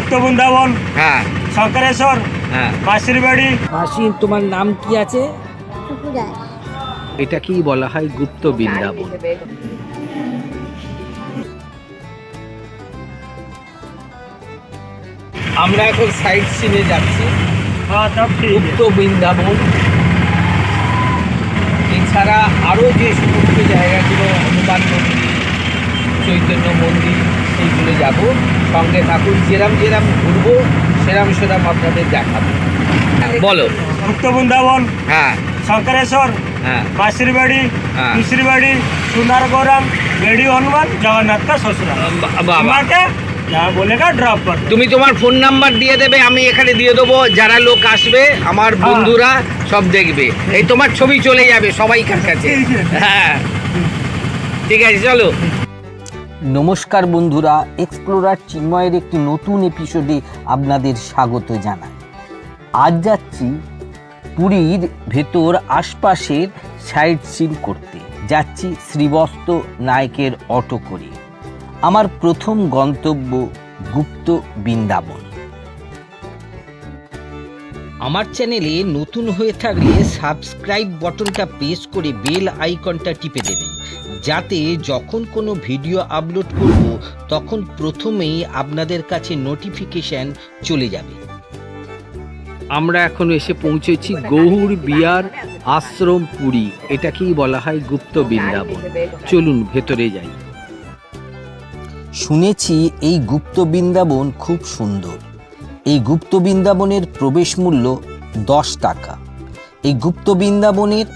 গুপ্ত বৃন্দাবন হ্যাঁ। শঙ্করেশ্বর হ্যাঁ। মাসির বাড়ি মাসি তোমার নাম কি আছে? টুকুরাস এটাকেই বলা হয় গুপ্ত বৃন্দাবন? আমরা এখন সাইড সিনে যাচ্ছি। হ্যাঁ গুপ্ত বৃন্দাবন। এছাড়া আরও যে সমস্ত জায়গাগুলো হনুমান মন্দির চৈতন্য মন্দির সেইগুলো যাব। সঙ্গে থাকুন যেরাম যেরাম ঘুরবো সেরাম সেরাম আপনাদের দেখাবো। বলো। মুক্ত বৃন্দাবন হ্যাঁ। শঙ্করেশ্বর হ্যাঁ।, হ্যাঁ। তুমি তোমার ফোন নাম্বার দিয়ে দেবে আমি এখানে দিয়ে দেবো। যারা লোক আসবে আমার বন্ধুরা সব দেখবে। এই তোমার ছবি চলে যাবে সবাইকার কাছে। হ্যাঁ। ঠিক আছে চলো। নমস্কার বন্ধুরা এক্সপ্লোরার চিন্ময়ের একটি নতুন এপিসোডে আপনাদের স্বাগত জানাই। আজ যাচ্ছি পুরীর ভেতর আশপাশের সাইট সিন করতে। যাচ্ছি শ্রীবস্ত নায়কের অটো করে। আমার প্রথম গন্তব্য গুপ্ত বৃন্দাবন। আমার চ্যানেলে নতুন হয়ে থাকলে সাবস্ক্রাইব বটনটা প্রেস করে বেল আইকনটা টিপে দেবেন। যাতে যখন কোনো ভিডিও আপলোড করব তখন প্রথমেই আপনাদের কাছে নোটিফিকেশন চলে যাবে। আমরা এখন এসে পৌঁছেছি গৌর বিয়ার আশ্রম পুরী এটাকেই বলা হয় গুপ্ত বৃন্দাবন। চলুন ভেতরে যাই। শুনেছি এই গুপ্ত বৃন্দাবন খুব সুন্দর। এই গুপ্ত বৃন্দাবনের প্রবেশ মূল্য দশ টাকা। এই গুপ্ত বৃন্দাবনের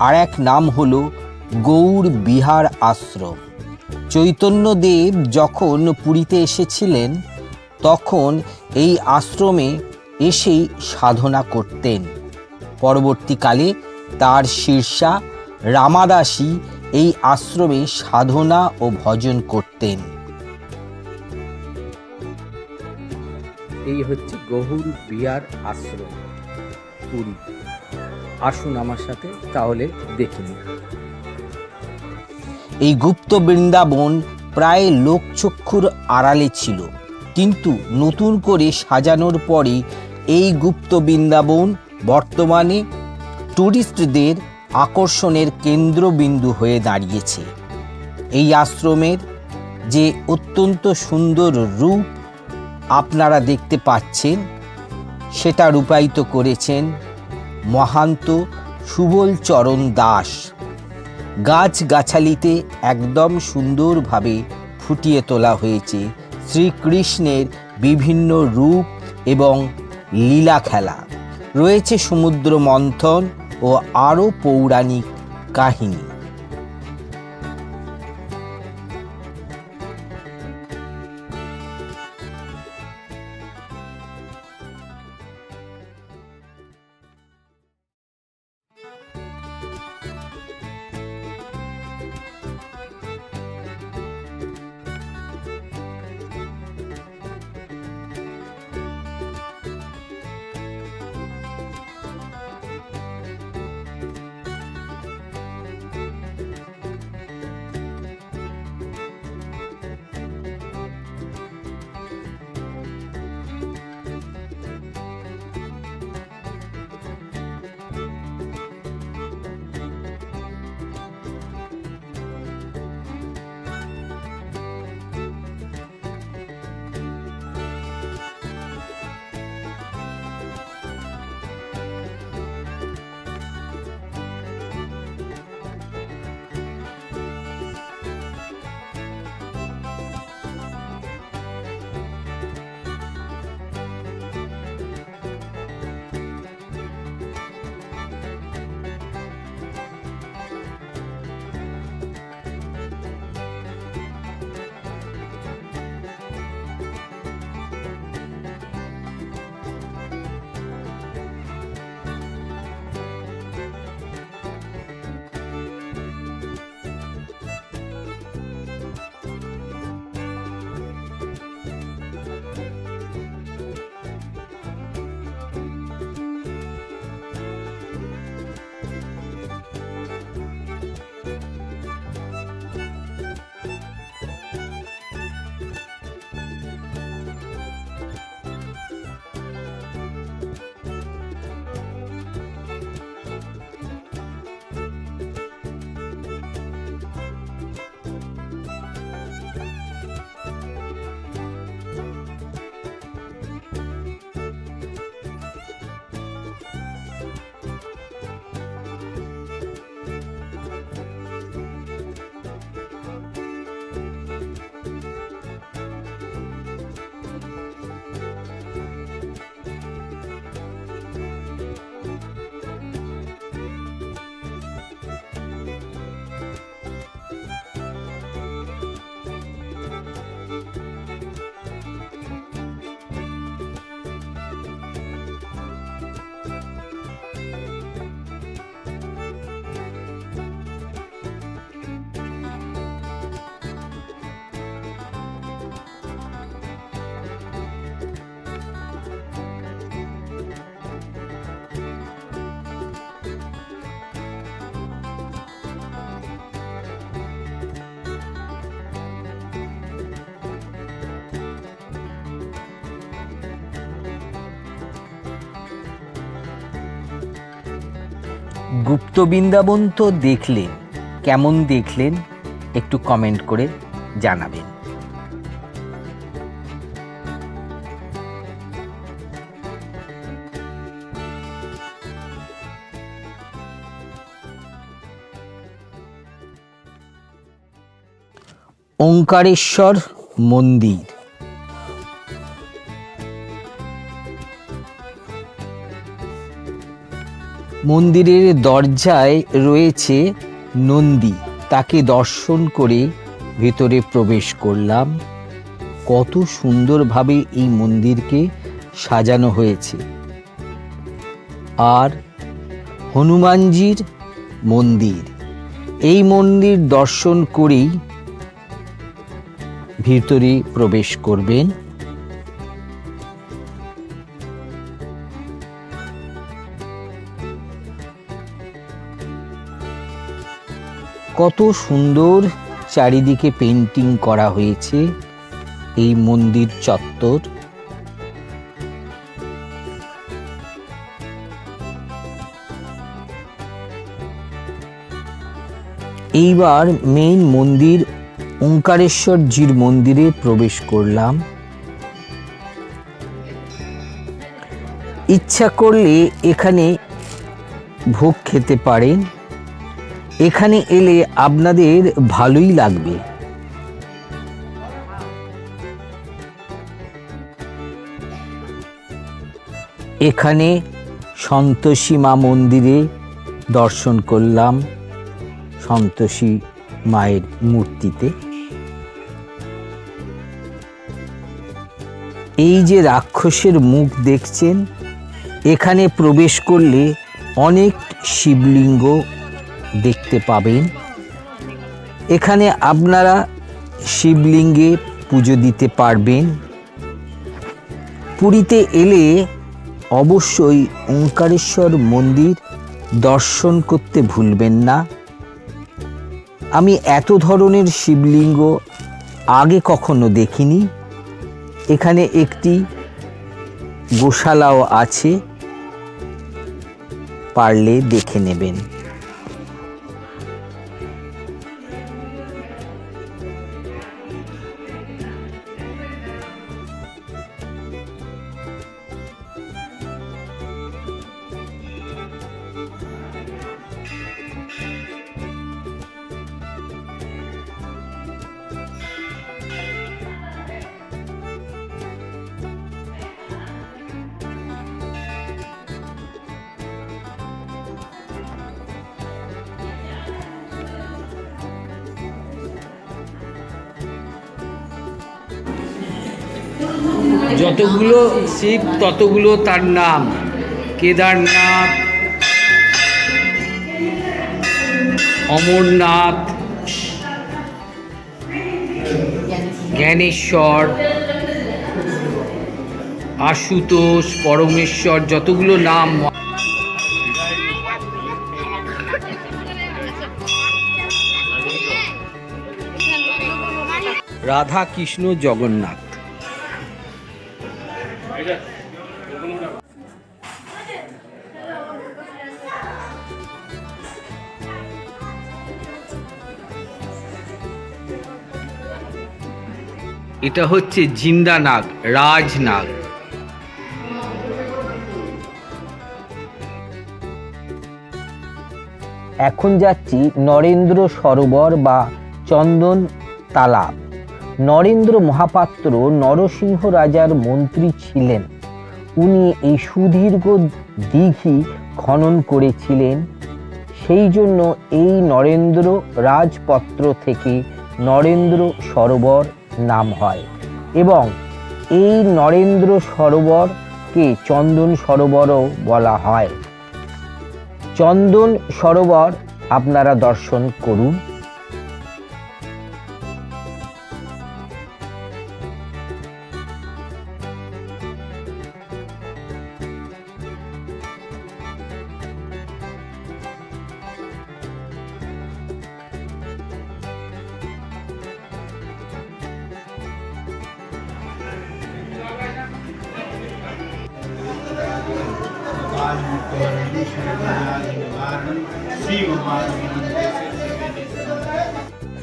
আর এক নাম হল গৌর বিহার আশ্রম। চৈতন্যদেব যখন পুরীতে এসেছিলেন, তখন এই আশ্রমে এসেই সাধনা করতেন। পরবর্তীকালে তার শীর্ষা রামাদাসী এই আশ্রমে সাধনা ও ভজন করতেন। এই হচ্ছে গহুর বিহার আশ্রম, পুরী। আসুন আমার সাথে, তাহলে দেখে নিন এই গুপ্ত বৃন্দাবন প্রায় লোকচক্ষুর আড়ালে ছিল। কিন্তু নতুন করে সাজানোর পরে এই গুপ্ত বৃন্দাবন বর্তমানে ট্যুরিস্টদের আকর্ষণের কেন্দ্রবিন্দু হয়ে দাঁড়িয়েছে। এই আশ্রমের যে অত্যন্ত সুন্দর রূপ আপনারা দেখতে পাচ্ছেন, সেটা রূপায়িত করেছেন মহান্ত সুবল চরণ দাস। গাছগাছালিতে একদম সুন্দরভাবে ফুটিয়ে তোলা হয়েছে শ্রীকৃষ্ণের বিভিন্ন রূপ এবং লীলা খেলা। রয়েছে সমুদ্র মন্থন ও আরও পৌরাণিক কাহিনী। গুপ্ত বৃন্দাবন তো দেখলেন। কেমন দেখলেন? একটু কমেন্ট করে জানাবেন। ওঙ্কারেশ্বর মন্দির। মন্দিরের দরজায় রয়েছে নন্দী। তাকে দর্শন করে ভেতরে প্রবেশ করলাম। কত সুন্দরভাবে এই মন্দিরকে সাজানো হয়েছে। আর হনুমানজির মন্দির। এই মন্দির দর্শন করেই ভিতরে প্রবেশ করবেন। কত সুন্দর চারিদিকে পেন্টিং করা হয়েছে এই মন্দির চত্বর। এইবার মেইন মন্দির ওঙ্কারেশ্বরজির মন্দিরে প্রবেশ করলাম। ইচ্ছা করলে এখানে ভোগ খেতে পারেন। এখানে এলে আপনাদের ভালোই লাগবে। এখানে সন্তোষী মা মন্দিরে দর্শন করলাম সন্তোষী মায়ের মূর্তিতে। এই যে রাক্ষসের মুখ দেখছেন, এখানে প্রবেশ করলে অনেক শিবলিঙ্গ দেখতে পাবেন। এখানে আপনারা শিবলিঙ্গে পুজো দিতে পারবেন। পুরীতে এলে অবশ্যই ওঙ্কারেশ্বর মন্দির দর্শন করতে ভুলবেন না। আমি এত ধরনের শিবলিঙ্গ আগে কখনো দেখিনি। এখানে একটি গোশালাও আছে। পারলে দেখে নেবেন। যতগুলো শিব, ততগুলো তার নাম। কেদারনাথ, অমরনাথ, জ্ঞানেশ্বর, আশুতোষ, পরমেশ্বর, যতগুলো নাম। রাধা কৃষ্ণ জগন্নাথ। এটা হচ্ছে জিন্দা নাগ রাজনাগ। এখন যাচ্ছি নরেন্দ্র সরোবর বা চন্দন তালাব। নরেন্দ্র মহাপাত্র নরসিংহ রাজার মন্ত্রী ছিলেন। উনি এই সুদীর্ঘ দিঘি খনন করেছিলেন। সেই জন্য এই নরেন্দ্র রাজপত্র থেকে নরেন্দ্র সরোবর নাম হয়। এবং এই নরেন্দ্র সরোবরকে চন্দন সরোবরও বলা হয়। চন্দন সরোবর আপনারা দর্শন করুন।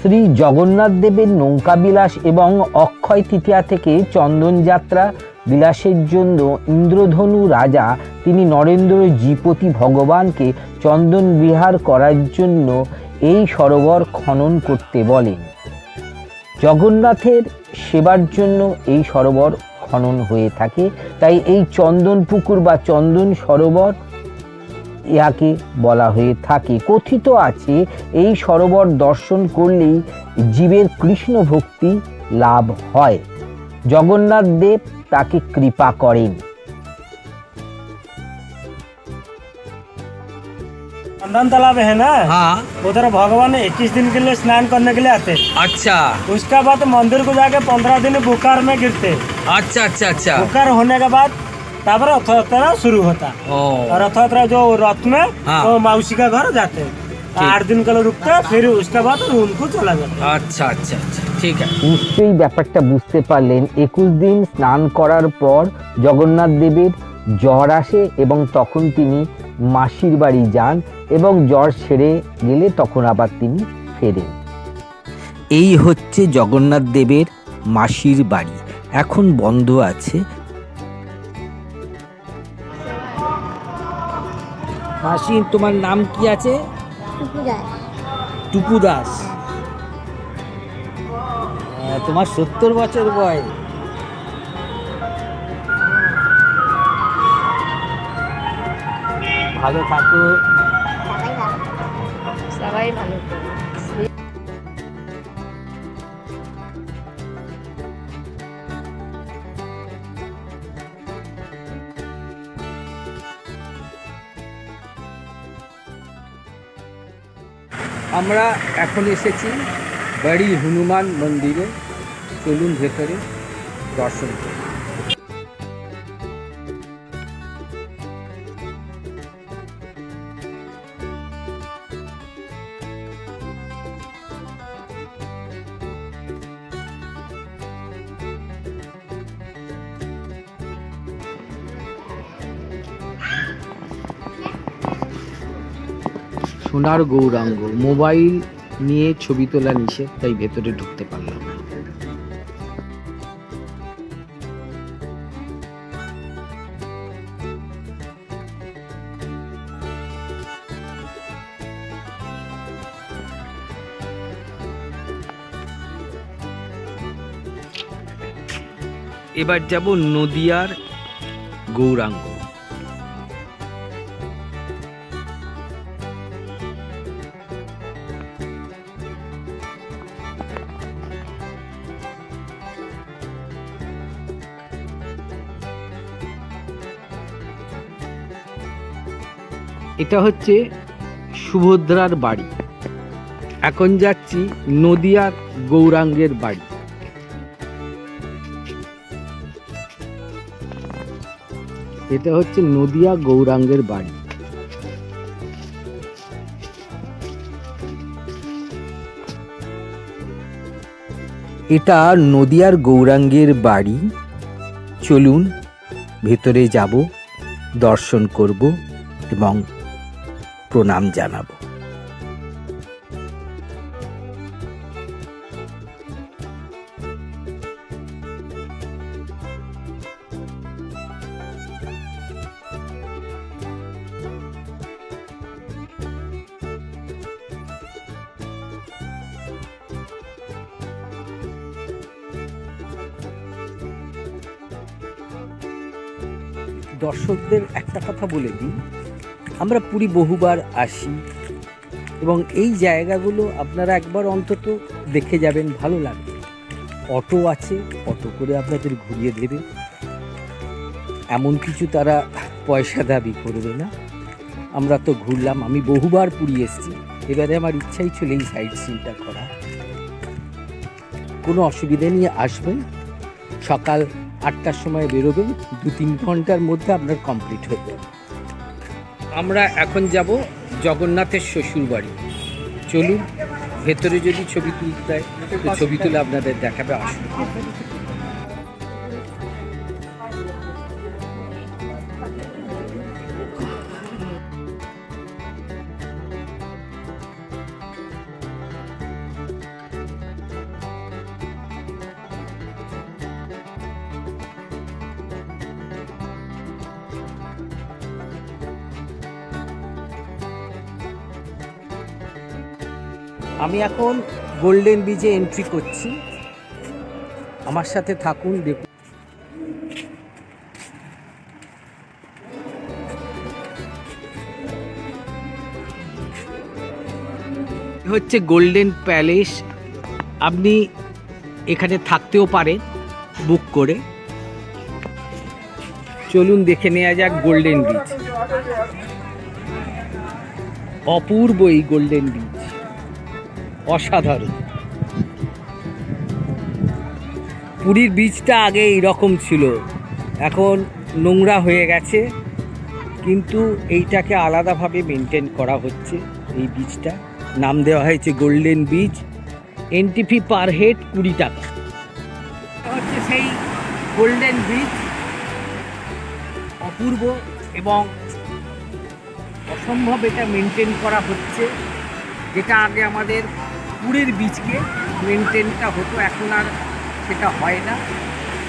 শ্রী জগন্নাথ দেবের নৌকা বিলাস এবং অক্ষয় তৃতীয়া থেকে চন্দন যাত্রা বিলাসের জন্য ইন্দ্রধনু রাজা, তিনি নরেন্দ্র জিপতি ভগবানকে চন্দন বিহার করার জন্য এই সরোবর খনন করতে বলেন। জগন্নাথের সেবার জন্য এই সরোবর খনন হয়ে থাকে। তাই এই চন্দন পুকুর বা চন্দন সরোবর ইহাকে বলা হয়ে থাকে। কথিত আছে, এই সরোবর দর্শন করলেই জীবের কৃষ্ণ ভক্তি লাভ হয়। জগন্নাথ দেব তাকে কৃপা করেন। चंदन तालाब है ना हाँ उधर भगवान इक्कीस दिन के लिए स्नान करने के लिए आते अच्छा उसके बाद मंदिर को जाके पंद्रह दिन बुखार में गिरते अच्छा अच्छा अच्छा बुखार होने के बाद तब रथ यात्रा शुरू होता ओ और रथ यात्रा जो रथ में हाँ। वो मौसी का घर जाते आठ दिन के लिए रुकते फिर उसके बाद उनको चला जाता अच्छा अच्छा अच्छा ठीक है নিশ্চয়ই ব্যাপারটা বুঝতে পারলেন একুশ দিন স্নান করার পর জগন্নাথ দেবের জ্বর আসে এবং তখন তিনি মাসির বাড়ি যান এবং জ্বর সেরে গেলে তখন আবার তিনি ফেরেন। এই হচ্ছে জগন্নাথ দেবের মাসির বাড়ি। এখন বন্ধ আছে। মাসি তোমার নাম কি আছে? টুপু দাস। আহ, তোমার সত্তর বছর বয়স। ভালো থাকো। সবাই ভালো আমরা এখন এসেছি বাড়ি হনুমান মন্দিরে। চলুন ভেতরে দর্শন করি। সোনার গৌরাঙ্গ। মোবাইল নিয়ে ছবি তোলা নিষেধ, তাই ভেতরে ঢুকতে পারলাম এবার যাব নদিয়ার গৌরাঙ্গ। এটা হচ্ছে সুভদ্রার বাড়ি। এখন যাচ্ছি নদিয়ার গৌরাঙ্গের বাড়ি। এটা হচ্ছে নদিয়া গৌরাঙ্গের বাড়ি। এটা নদিয়ার গৌরাঙ্গের বাড়ি। চলুন, ভেতরে যাব, দর্শন করব এবং প্রণাম জানাব। দর্শকদের একটা কথা বলে দিই আমরা পুরী বহুবার আসি এবং এই জায়গাগুলো আপনারা একবার অন্তত দেখে যাবেন, ভালো লাগবে। অটো আছে, অটো করে আপনাদের ঘুরিয়ে দেবে। এমন কিছু তারা পয়সা দাবি করবে না। আমরা তো ঘুরলাম, আমি বহুবার পুরী এসেছি। এবারে আমার ইচ্ছাই ছিল এই সাইড সিনটা করা। কোনো অসুবিধা নিয়ে আসবেন। সকাল আটটার সময় বেরোবেন দু তিন ঘণ্টার মধ্যে আপনার কমপ্লিট হয়ে যাবে। আমরা এখন যাব জগন্নাথের শ্বশুর বাড়ি চলুন, ভেতরে যদি ছবি তুলতে দেয় তো ছবি তুলে আপনাদের দেখাবে আসুন আমি এখন গোল্ডেন বিচে এন্ট্রি করছি। আমার সাথে থাকুন, দেখুন। হচ্ছে গোল্ডেন প্যালেস আপনি এখানে থাকতেও পারেন বুক করে। চলুন দেখে নেওয়া যাক গোল্ডেন বিচ অপূর্ব এই গোল্ডেন বিচ অসাধারণ। পুরীর বীজটা আগে এইরকম ছিল। এখন নোংরা হয়ে গেছে, কিন্তু এইটাকে আলাদাভাবে মেনটেন করা হচ্ছে এই বীজটা নাম দেওয়া হয়েছে গোল্ডেন বীজ এনটিপি পার হেড কুড়ি টাকা। হচ্ছে সেই গোল্ডেন বীজ অপূর্ব এবং অসম্ভব এটা মেনটেন করা হচ্ছে, যেটা আগে আমাদের পুরীর বীজকে মেনটেনটা হতো, এখন আর সেটা হয় না।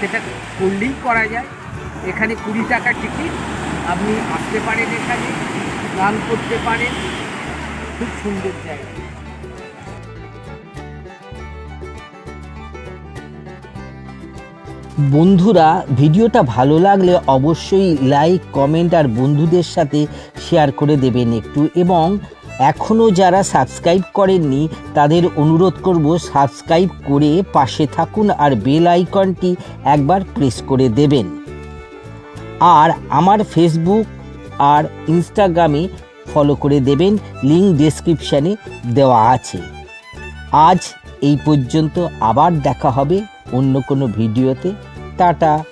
সেটা করলেই করা যায়। এখানে কুড়ি টাকা টিকিট আপনি আসতে পারেন এখানে গান করতে পারেন। খুব সুন্দর জায়গা। বন্ধুরা, ভিডিওটা ভালো লাগলে অবশ্যই লাইক কমেন্ট আর বন্ধুদের সাথে শেয়ার করে দেবেন একটু। এবং এখনও যারা সাবস্ক্রাইব করেননি, তাদের অনুরোধ করব সাবস্ক্রাইব করে পাশে থাকুন আর বেল আইকনটি একবার প্রেস করে দেবেন। আর আমার ফেসবুক আর ইনস্টাগ্রামে ফলো করে দেবেন লিঙ্ক ডেসক্রিপশানে দেওয়া আছে। আজ এই পর্যন্ত আবার দেখা হবে অন্য কোনো ভিডিওতে। টাটা।